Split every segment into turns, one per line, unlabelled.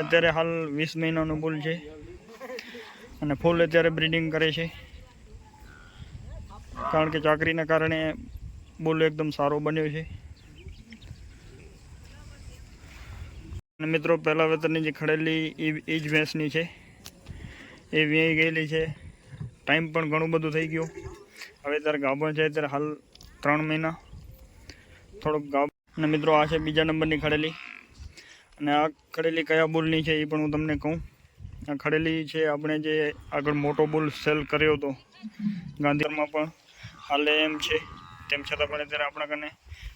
અત્યારે હાલ વીસ મહિનાનું બુલ છે. અને ફૂલ અત્યારે બ્રીડિંગ કરે છે. કારણ કે ચાકરીના કારણે બુલ એકદમ સારો બન્યો છે. અને મિત્રો, પહેલા વેતરની જે ખડેલી એ એ જ ભેંસની છે. એ વ્યાઈ ગયેલી છે. ટાઈમ પણ ઘણું બધું થઈ ગયું. હવે ત્યારે ગાભણ છે ત્યારે હાલ ત્રણ મહિના. થોડોક ગાભ અને મિત્રો, આ છે બીજા નંબરની ખડેલી. અને આ ખડેલી કયા બુલની છે એ પણ હું તમને કહું. આ ખડેલી છે આપણે જે આગળ મોટો બુલ સેલ કર્યો હતો, ગાંધીનગરમાં પણ હાલે એમ છે. તેમ છતાં પણ અત્યારે આપણા કને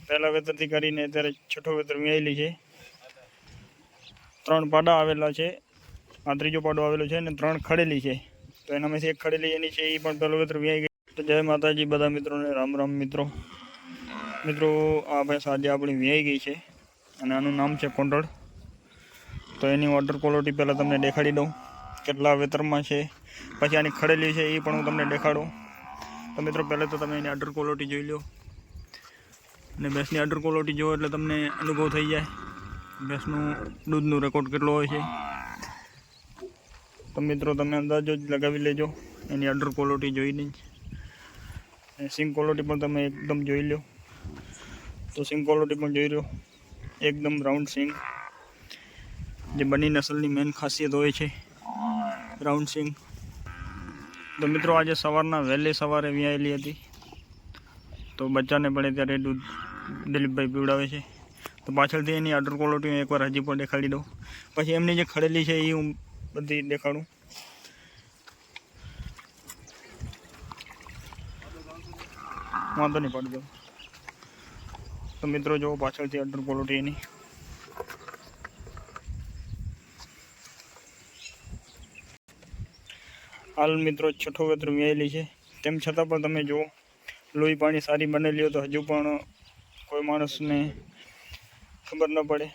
પહેલા વેતરથી કરીને અત્યારે છઠ્ઠો વેતર વ્યાયેલી છે. ત્રણ પાડા આવેલા છે. આ ત્રીજો પાડો આવેલો છે અને ત્રણ ખડેલી છે. તો એનામાંથી એક ખડેલી એની છે એ પણ પહેલો વેતર વ્યાઈ ગઈ. તો જય માતાજી બધા મિત્રોને, રામ રામ મિત્રો. મિત્રો, આ ભેંસ આજે આપણી વ્યાઈ ગઈ છે અને આનું નામ છે કોંડળ તો એની વોટર ક્વોલિટી પહેલાં તમને દેખાડી દઉં. કેટલા વેતરમાં છે, પછી આની ખડેલી છે, એ પણ હું તમને દેખાડું. તો મિત્રો, પહેલાં તો તમે એની અડર ક્વોલિટી જોઈ લો. અને ભેંસની અડર ક્વોલિટી જુઓ એટલે તમને અનુભવ થઈ જાય. ભેંસનું દૂધનું રેકોર્ડ કેટલો હોય છે. તો મિત્રો, તમે અંદાજો જ લગાવી લેજો. એની અડર ક્વોલિટી જોઈને જ. સિંગ ક્વોલિટી પણ તમે એકદમ જોઈ લો. તો સિંગ ક્વોલિટી પણ જોઈ લો. એકદમ રાઉન્ડ સિંગ જે બની નસલની મેન ખાસિયત હોય છે. રાઉન્ડ સિંગ તો મિત્રો આજે સવારના વહેલી સવારે વ્યાયેલી હતી. તો બચ્ચાને પડે ત્યારે દૂધ દિલીપભાઈ પીવડાવે છે. તો પાછળથી એની અડર ક્વોલિટી હું એકવાર હજી પણ દેખાડી દઉં. પછી એમની જે ખડેલી છે એ હું બધી દેખાડું. વાંધો નહીં પડતો તો મિત્રો જો પાછળથી અડર ક્વોલિટી એની. હાલ મિત્રો છઠ્ઠો વેતર વ્યાયેલી છે. તેમ છતાં પણ તમે જુઓ, લોહી પાણી સારી બનેલી હોય તો હજુ પણ કોઈ માણસને ખબર ન પડે.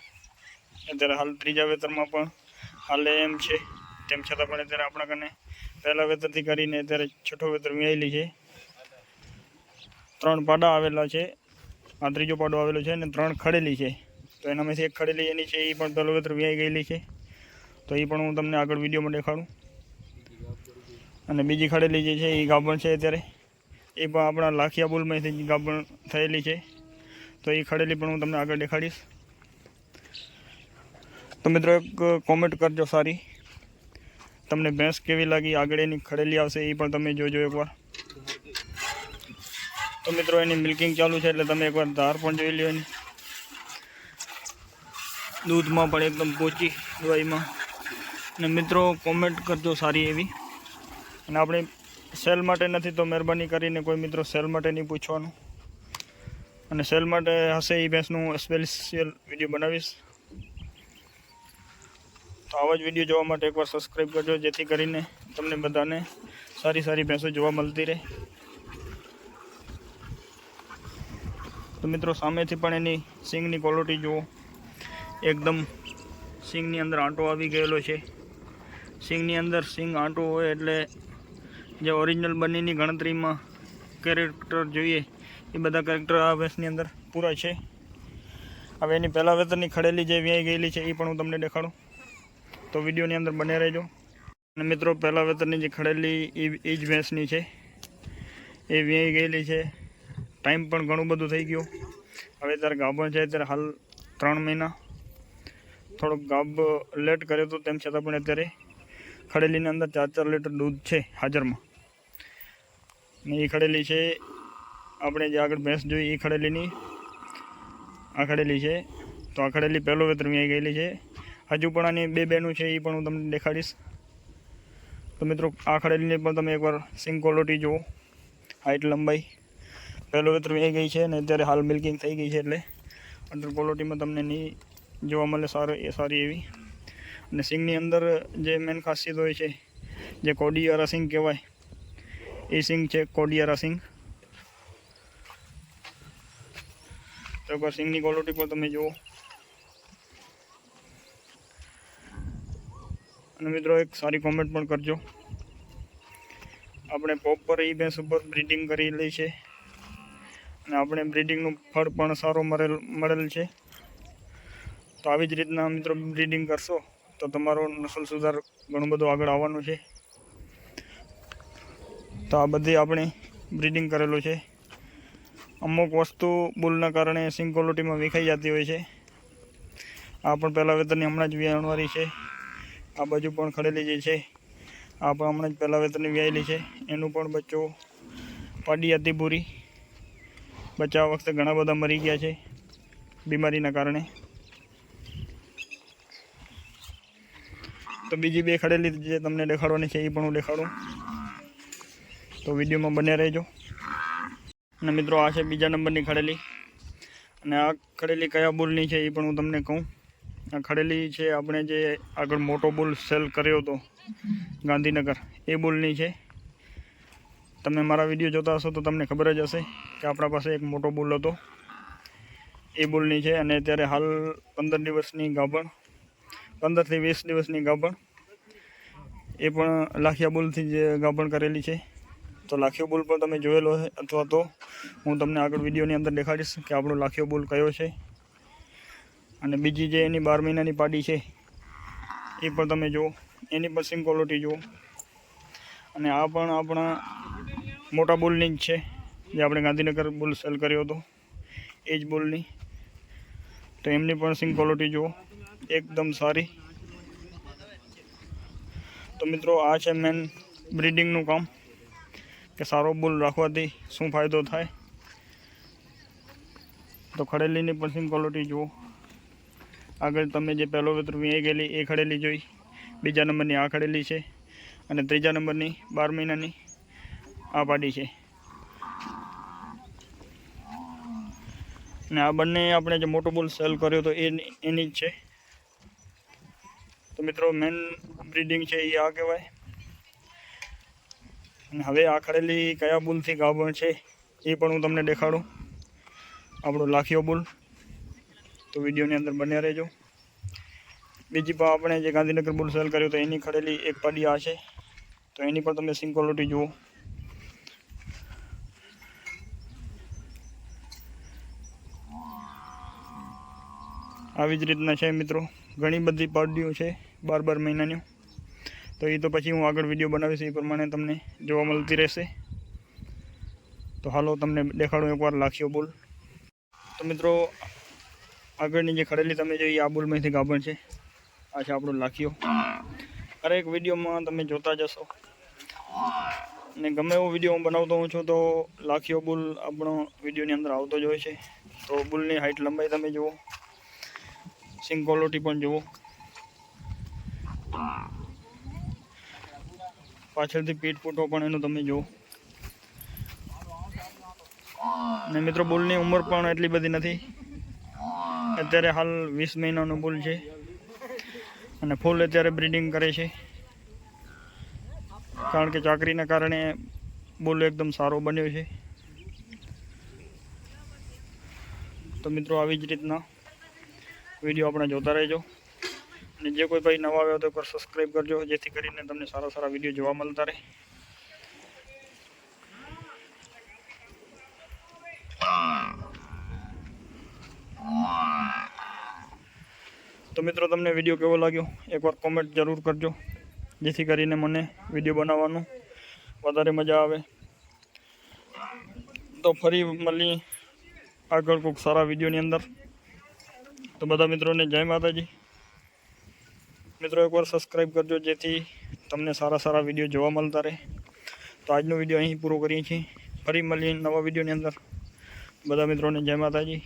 અત્યારે હાલ ત્રીજા વેતરમાં પણ હાલે એમ છે. તેમ છતાં પણ અત્યારે આપણા કને પહેલા વેતરથી કરીને અત્યારે છઠ્ઠો વેતર વ્યાયેલી છે. ત્રણ પાડા આવેલા છે. આ ત્રીજો પાડો આવેલો છે અને ત્રણ ખડેલી છે. તો એનામાંથી એક ખડેલી એની છે, એ પણ પહેલો વેતર વ્યાઈ ગયેલી છે. તો એ પણ હું તમને આગળ વિડીયોમાં દેખાડું. અને બીજી ખડેલી જે છે એ ગાભણ છે અત્યારે. એ પણ આપણા લાખિયા બુલમાંથી ગાભણ થયેલી છે. તો એ ખડેલી પણ હું તમને આગળ દેખાડીશ. તો મિત્રો એક કોમેન્ટ કરજો સારી. તમને ભેંસ કેવી લાગી? આગળ એની ખડેલી આવશે એ પણ તમે જોજો એકવાર. તો મિત્રો એની મિલ્કિંગ ચાલુ છે એટલે તમે એકવાર ધાર પણ જોઈ લો એની. દૂધમાં પણ એકદમ પોચી દવાઈમાં. અને મિત્રો કોમેન્ટ કરજો સારી એવી. અને આપણે સેલ માટે નથી તો મહેરબાની કરીને કોઈ મિત્રો સેલ માટે નહીં પૂછવાનું. અને સેલ માટે હશે એ ભેંસનું સ્પેશિયલ વીડિયો બનાવીશ. તો આવા જ વીડિયો જોવા માટે એકવાર સબસ્ક્રાઈબ કરજો, જેથી કરીને તમને બધાને સારી સારી ભેંસો જોવા મળતી રહે. તો મિત્રો સામેથી પણ એની સિંગની ક્વોલિટી જુઓ. એકદમ સિંગની અંદર આંટો આવી ગયેલો છે. સિંગની અંદર સિંગ આંટો હોય એટલે જે ઓરિજિનલ બનીની ગણતરીમાં કેરેક્ટર જોઈએ, એ બધા કેરેક્ટર આ ભેંસની અંદર પૂરા છે. હવે એની પહેલાં વેતરની ખડેલી જે વ્યાઈ ગયેલી છે, એ પણ હું તમને દેખાડું. તો વિડીયોની અંદર બને રહેજો. અને મિત્રો, પહેલાં વેતરની જે ખડેલી, એ જ ભેંસની છે. એ વ્યાઈ ગયેલી છે. ટાઈમ પણ ઘણું બધું થઈ ગયું. હવે ત્યારે ગાભણ છે, ત્યારે હાલ ત્રણ મહિના. થોડોક ગાભ લેટ કર્યો હતો તેમ છતાં પણ અત્યારે ખડેલીની અંદર ચાર ચાર લીટર દૂધ છે, હાજરમાં. ને એ ખડેલી છે. આપણે જે આગળ ભેંસ જોઈ એ ખડેલીની. આ ખડેલી છે. તો આ ખડેલી પહેલો વેતર આવી ગયેલી છે. હજુ પણ આની બે બેનું છે એ પણ હું તમને દેખાડીશ. તો મિત્રો, આ ખડેલીની પણ તમે એકવાર સિંગ ક્વોલિટી જુઓ. હાઇટ લંબાઈ. પહેલો વેતર આવી ગઈ છે અને અત્યારે હાલ મિલ્કિંગ થઈ ગઈ છે એટલે અંડર ક્વોલિટીમાં તમને નહીં જોવા મળે સારો એ, સારી એવી. અને સિંગની અંદર જે મેન ખાસિયત હોય છે, જે કોડિયારા સિંગ કહેવાય એ સિંગ છે, કોડિયારા સિંગ. તો સિંગની ક્વોલિટી પણ તમે જુઓ. અને મિત્રો એક સારી કોમેન્ટ પણ કરજો. આપણે પ્રોપર એ ભેંસ ઉપર બ્રીડિંગ કરી લઈ છે અને આપણે બ્રિડિંગનું ફળ પણ સારો મળેલ મળેલ છે. તો આવી જ રીતના મિત્રો બ્રીડિંગ કરશો, તો તમારો નસલ સુધાર ઘણો બધો આગળ આવવાનું છે. તો આ બધી આપણે બ્રીડિંગ કરેલું છે. અમુક વસ્તુ બુલના કારણે સિંકોલોટીમાં વિખાઈ જતી હોય છે. આ પણ પહેલાં વેતરની હમણાં જ વિયાણવારી છે. આ બાજુ પણ ખડેલી જે છે, આ પણ હમણાં જ પહેલાં વેતરની વ્યાયેલી છે. એનું પણ બચ્ચો પાડી હતી પૂરી બચ્ચા વખતે ઘણા બધા મરી ગયા છે, બીમારીના કારણે. તો બીજી બે ખડેલી જે તમને દેખાડવાની છે, એ પણ હું દેખાડું. તો વિડીયોમાં બને રહેજો. અને મિત્રો, આ છે બીજા નંબરની ખડેલી. અને આ ખડેલી કયા બુલની છે એ પણ હું તમને કહું. આ ખડેલી છે આપણે જે આગળ મોટો બુલ સેલ કર્યો હતો ગાંધીનગર, એ બુલની છે. તમે મારા વીડિયો જોતા હશો તો તમને ખબર જ હશે કે આપણા પાસે એક મોટો બુલ હતો. એ બુલની છે અને અત્યારે હાલ પંદર દિવસની ગાભણ, પંદરથી વીસ દિવસની ગાભણ. એ પણ લાખિયા બુલથી જ ગાભણ કરેલી છે. તો લાખીઓ બુલ પણ તમે જોયેલો છે અથવા તો હું તમને આગળ વિડીયોની અંદર દેખાડીશ કે આપણો લાખીઓ બુલ કયો છે. અને બીજી જે એની બાર મહિનાની પાડી છે, એ પણ તમે જુઓ. એની પણ સિંગ ક્વોલિટી જુઓ. અને આ પણ આપણા મોટા બોલની જ છે, જે આપણે ગાંધીનગર બોલ સેલ કર્યો હતો. એ જ બોલની. તો એમની પણ સિંગ ક્વોલિટી જુઓ. એકદમ સારી. તો મિત્રો, આ છે મેન બ્રીડિંગનું કામ. કે સારો બુલ રાખવાથી શું ફાયદો થાય? તો ખડેલીની પણ ક્વોલિટી જુઓ. આગળ તમે જે પહેલો વેતર વીએ ગયેલી, એ ખડેલી જોઈ. બીજા નંબરની આ ખડેલી છે અને ત્રીજા નંબરની બાર મહિનાની આ પાડી છે. અને આ બંને આપણે જે મોટો બોલ સેલ કર્યો તો એ એની જ છે. તો મિત્રો મેન બ્રીડિંગ છે એ આ કહેવાય. અને હવે આ ખડેલી કયા બુલથી ગાભણ છે એ પણ હું તમને દેખાડું. આપણો લાખીઓ બુલ. તો વિડીયોની અંદર બન્યા રહેજો. બીજી પણ આપણે જે ગાંધીનગર બુલ સેલ કર્યો તો એની ખડેલી એક પાડી આ છે. તો એની પણ તમે સિંકોલોટી જુઓ. આવી જ રીતના છે મિત્રો. ઘણી બધી પાડીઓ છે, બાર બાર મહિનાની. તો એ તો પછી હું આગળ વીડિયો બનાવીશ એ પ્રમાણે તમને જોવા મળતી રહેશે. તો હાલો તમને દેખાડું એકવાર લાખીઓ બુલ. તો મિત્રો, આગળની જે ખડેલી તમે જોઈ, આ બુલમાંથી ગાભણ છે. આ છે આપણો લાખીઓ. હરેક વિડીયોમાં તમે જોતા જશો. અને ગમે એવો વીડિયો હું બનાવતો હોઉં છું, તો લાખીઓ બુલ આપણો વિડીયોની અંદર આવતો જ હોય છે. તો બુલની હાઇટ લંબાઈ તમે જુઓ. સિંગ ક્વોલિટી પણ જુઓ. પાછળથી પીઠ ફૂટો પણ એનું તમે જુઓ. અને મિત્રો, બુલની ઉંમર પણ એટલી બધી નથી. અત્યારે હાલ વીસ મહિનાનું બુલ છે. અને ફૂલ અત્યારે બ્રીડિંગ કરે છે. કારણ કે ચાકરીના કારણે બુલ એકદમ સારો બન્યો છે. તો મિત્રો, આવી જ રીતના વીડિયો આપણે જોતા રહેજો. અને જે કોઈ ભાઈ નવા આવ્યો તો એકવાર સબસ્ક્રાઈબ કરજો, જેથી કરીને તમને સારા સારા વીડિયો જોવા મળતા રહે. તો મિત્રો, તમને વીડિયો કેવો લાગ્યો? એકવાર કોમેન્ટ જરૂર કરજો, જેથી કરીને મને વીડિયો બનાવવાનું વધારે મજા આવે. તો ફરી મળીએ આગળ કોઈક સારા વિડીયોની અંદર. તો બધા મિત્રોને જય માતાજી. મિત્રો એકવાર સબસ્ક્રાઈબ કરજો જેથી તમને સારા સારા વીડિયો જોવા મળતા રહે. તો આજનો વીડિયો અહીં પૂરો કરીએ છીએ. ફરી મળીએ નવા વિડીયોની અંદર. બધા મિત્રોને જય માતાજી.